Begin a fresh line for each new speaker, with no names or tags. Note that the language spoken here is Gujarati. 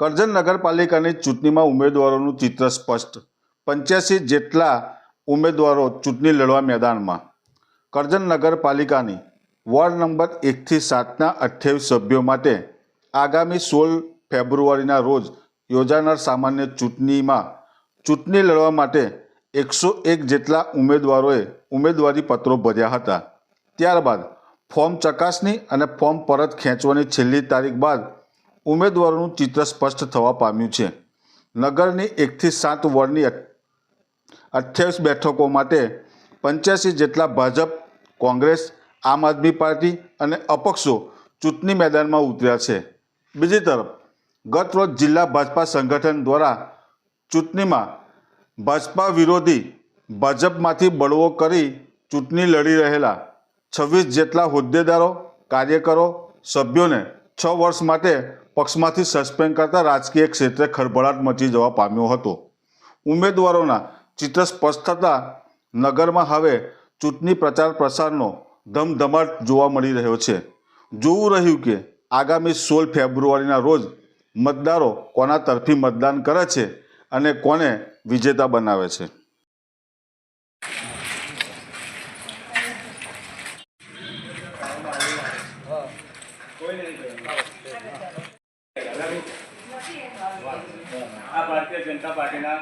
કરજણ નગરપાલિકાની ચૂંટણીમાં ઉમેદવારોનું ચિત્ર સ્પષ્ટ. પંચ્યાસી જેટલા ઉમેદવારો ચૂંટણી લડવા મેદાનમાં. કરજણ નગરપાલિકાની વોર્ડ નંબર એકથી સાતના અઠ્યાવીસ સભ્યો માટે આગામી સોળ ફેબ્રુઆરીના રોજ યોજાનાર સામાન્ય ચૂંટણીમાં ચૂંટણી લડવા માટે એકસો એક જેટલા ઉમેદવારોએ ઉમેદવારી પત્રો ભર્યા હતા. ત્યારબાદ ફોર્મ ચકાસણી અને ફોર્મ પરત ખેંચવાની છેલ્લી તારીખ બાદ ઉમેદવારોનું ચિત્ર સ્પષ્ટ થવા પામ્યું છે. નગરની એકથી સાત વોર્ડની અઠ્યાવીસ બેઠકો માટે પંચ્યાસી જેટલા ભાજપ, કોંગ્રેસ, આમ આદમી પાર્ટી અને અપક્ષો ચૂંટણી મેદાનમાં ઉતર્યા છે. બીજી તરફ, ગત રોજ જિલ્લા ભાજપા સંગઠન દ્વારા ચૂંટણીમાં ભાજપા વિરોધી ભાજપમાંથી બળવો કરી ચૂંટણી લડી રહેલા છવ્વીસ જેટલા હોદ્દેદારો, કાર્યકરો, સભ્યોને છ વર્ષ માટે પક્ષમાંથી સસ્પેન્ડ કરતા રાજકીય ક્ષેત્રે ખળભળાટ મચી જવા પામ્યો હતો. ઉમેદવારોના ચિત્ર સ્પષ્ટ થતાં નગરમાં હવે ચૂંટણી પ્રચાર પ્રસારનો ધમધમાટ જોવા મળી રહ્યો છે. જોવું રહ્યું કે આગામી સોળ ફેબ્રુઆરીના રોજ મતદારો કોના તરફી મતદાન કરે છે અને કોને વિજેતા બનાવે છે.
આ ભારતીય જનતા પાર્ટીના